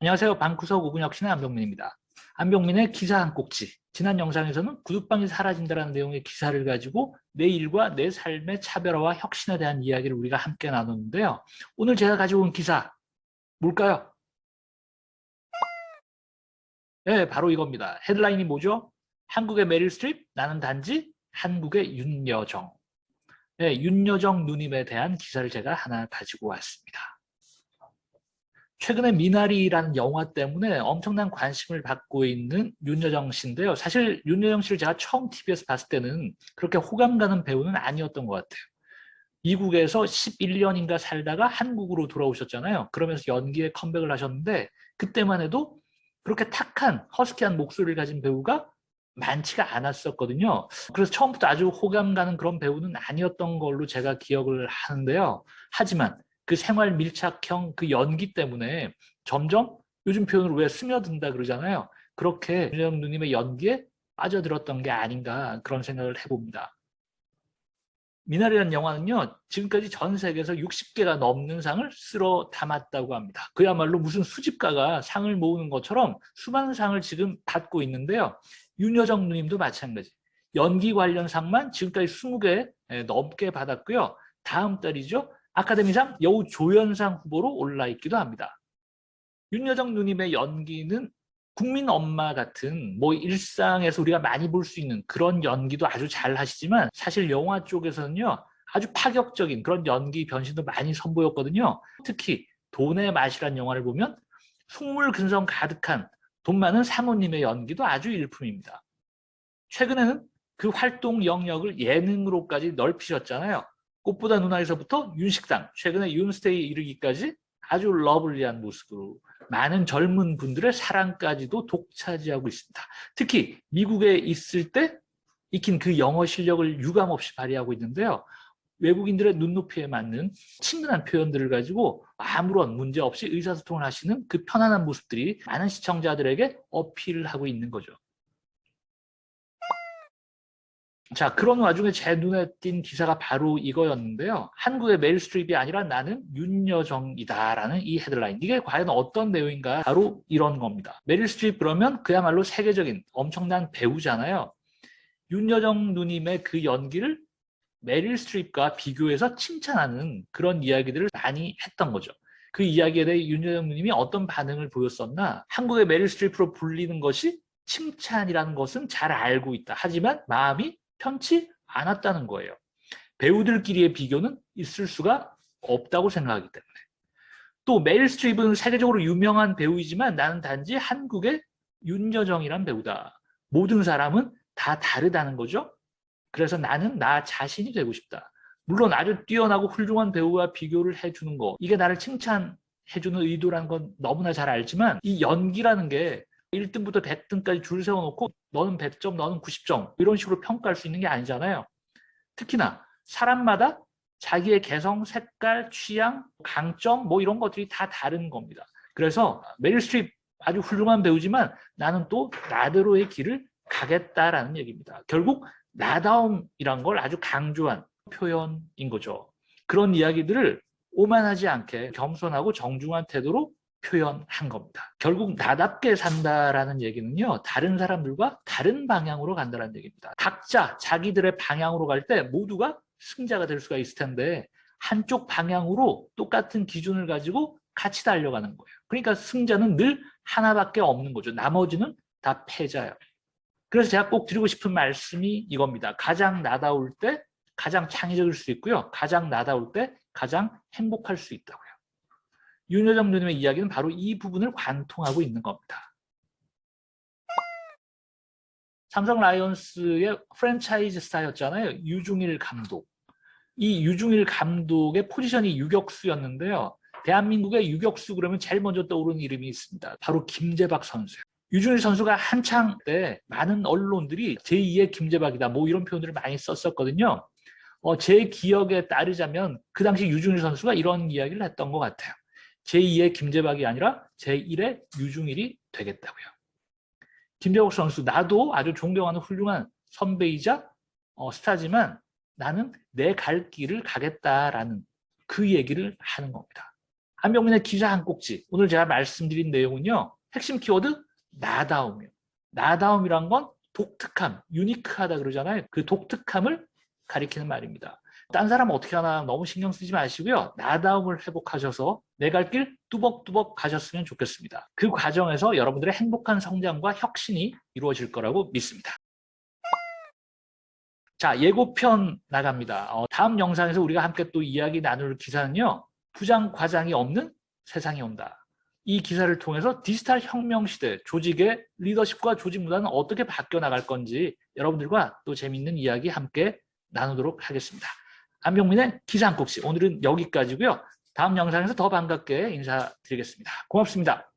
안녕하세요. 방구석 오근혁 신의 안병민입니다. 안병민의 기사 한 꼭지. 지난 영상에서는 구두방이 사라진다는 내용의 기사를 가지고 내 일과 내 삶의 차별화와 혁신에 대한 이야기를 우리가 함께 나눴는데요. 오늘 제가 가지고 온 기사 뭘까요? 네, 바로 이겁니다. 헤드라인이 뭐죠? 한국의 메릴 스트립, 나는 단지 한국의 윤여정. 네, 윤여정 누님에 대한 기사를 제가 하나 가지고 왔습니다. 최근에 미나리라는 영화 때문에 엄청난 관심을 받고 있는 윤여정 씨인데요. 사실 윤여정 씨를 제가 처음 TV에서 봤을 때는 그렇게 호감 가는 배우는 아니었던 것 같아요. 미국에서 11년인가 살다가 한국으로 돌아오셨잖아요. 그러면서 연기에 컴백을 하셨는데 그때만 해도 그렇게 탁한 허스키한 목소리를 가진 배우가 많지가 않았었거든요. 그래서 처음부터 아주 호감 가는 그런 배우는 아니었던 걸로 제가 기억을 하는데요. 하지만 그 생활 밀착형 그 연기 때문에 점점 요즘 표현으로 왜 스며든다 그러잖아요. 그렇게 윤영 누님의 연기에 빠져들었던 게 아닌가 그런 생각을 해봅니다. 미나리라는 영화는요 지금까지 전 세계에서 60개가 넘는 상을 쓸어 담았다고 합니다. 그야말로 무슨 수집가가 상을 모으는 것처럼 수많은 상을 지금 받고 있는데요. 윤여정 누님도 마찬가지. 연기 관련 상만 지금까지 20개 넘게 받았고요. 다음 달이죠. 아카데미상 여우 조연상 후보로 올라 있기도 합니다. 윤여정 누님의 연기는 국민 엄마 같은 뭐 일상에서 우리가 많이 볼 수 있는 그런 연기도 아주 잘 하시지만 사실 영화 쪽에서는요 아주 파격적인 그런 연기 변신도 많이 선보였거든요. 특히 돈의 맛이란 영화를 보면 속물 근성 가득한 돈 많은 사모님의 연기도 아주 일품입니다. 최근에는 그 활동 영역을 예능으로까지 넓히셨잖아요. 꽃보다 누나에서부터 윤식당, 최근에 윤스테이 이르기까지 아주 러블리한 모습으로 많은 젊은 분들의 사랑까지도 독차지하고 있습니다. 특히 미국에 있을 때 익힌 그 영어 실력을 유감없이 발휘하고 있는데요. 외국인들의 눈높이에 맞는 친근한 표현들을 가지고 아무런 문제 없이 의사소통을 하시는 그 편안한 모습들이 많은 시청자들에게 어필을 하고 있는 거죠. 자 그런 와중에 제 눈에 띈 기사가 바로 이거였는데요. 한국의 메일 스트립이 아니라 나는 윤여정이다라는 이 헤드라인. 이게 과연 어떤 내용인가? 바로 이런 겁니다. 메릴 스트립 그러면 그야말로 세계적인 엄청난 배우잖아요. 윤여정 누님의 그 연기를 메릴 스트립과 비교해서 칭찬하는 그런 이야기들을 많이 했던 거죠. 그 이야기에 대해 윤여정 누님이 어떤 반응을 보였었나? 한국의 메릴 스트립으로 불리는 것이 칭찬이라는 것은 잘 알고 있다. 하지만 마음이 편치 않았다는 거예요. 배우들끼리의 비교는 있을 수가 없다고 생각하기 때문에. 또 메일 스트립은 세계적으로 유명한 배우이지만 나는 단지 한국의 윤여정이란 배우다. 모든 사람은 다 다르다는 거죠. 그래서 나는 나 자신이 되고 싶다. 물론 아주 뛰어나고 훌륭한 배우와 비교를 해주는 거 이게 나를 칭찬해주는 의도라는 건 너무나 잘 알지만 이 연기라는 게 1등부터 100등까지 줄 세워놓고 너는 100점, 너는 90점 이런 식으로 평가할 수 있는 게 아니잖아요. 특히나 사람마다 자기의 개성, 색깔, 취향, 강점 뭐 이런 것들이 다 다른 겁니다. 그래서 메릴 스트립 아주 훌륭한 배우지만 나는 또 나대로의 길을 가겠다라는 얘기입니다. 결국 나다움이란 걸 아주 강조한 표현인 거죠. 그런 이야기들을 오만하지 않게 겸손하고 정중한 태도로 표현한 겁니다. 결국 나답게 산다라는 얘기는요. 다른 사람들과 다른 방향으로 간다는 얘기입니다. 각자 자기들의 방향으로 갈 때 모두가 승자가 될 수가 있을 텐데 한쪽 방향으로 똑같은 기준을 가지고 같이 달려가는 거예요. 그러니까 승자는 늘 하나밖에 없는 거죠. 나머지는 다 패자예요. 그래서 제가 꼭 드리고 싶은 말씀이 이겁니다. 가장 나다울 때 가장 창의적일 수 있고요. 가장 나다울 때 가장 행복할 수 있다고요. 윤여정 누님의 이야기는 바로 이 부분을 관통하고 있는 겁니다. 삼성 라이온스의 프랜차이즈 스타였잖아요. 유중일 감독. 이 유중일 감독의 포지션이 유격수였는데요. 대한민국의 유격수 그러면 제일 먼저 떠오르는 이름이 있습니다. 바로 김재박 선수예요. 유중일 선수가 한창 때 많은 언론들이 제2의 김재박이다 뭐 이런 표현들을 많이 썼었거든요. 어, 제 기억에 따르자면 그 당시 유중일 선수가 이런 이야기를 했던 것 같아요. 제2의 김재박이 아니라 제1의 유중일이 되겠다고요. 김재박 선수 나도 아주 존경하는 훌륭한 선배이자 어, 스타지만 나는 내 갈 길을 가겠다라는 그 얘기를 하는 겁니다. 한병민의 기사 한 꼭지. 오늘 제가 말씀드린 내용은요. 핵심 키워드 나다움이요. 나다움이란 건 독특함, 유니크하다 그러잖아요. 그 독특함을 가리키는 말입니다. 딴 사람 어떻게 하나 너무 신경 쓰지 마시고요. 나다움을 회복하셔서 내 갈 길 뚜벅뚜벅 가셨으면 좋겠습니다. 그 과정에서 여러분들의 행복한 성장과 혁신이 이루어질 거라고 믿습니다. 자, 예고편 나갑니다. 어, 다음 영상에서 우리가 함께 또 이야기 나눌 기사는요. 부장, 과장이 없는 세상이 온다. 이 기사를 통해서 디지털 혁명 시대 조직의 리더십과 조직 문화는 어떻게 바뀌어 나갈 건지 여러분들과 또 재밌는 이야기 함께 나누도록 하겠습니다. 안병민의 꼭지 오늘은 여기까지고요. 다음 영상에서 더 반갑게 인사드리겠습니다. 고맙습니다.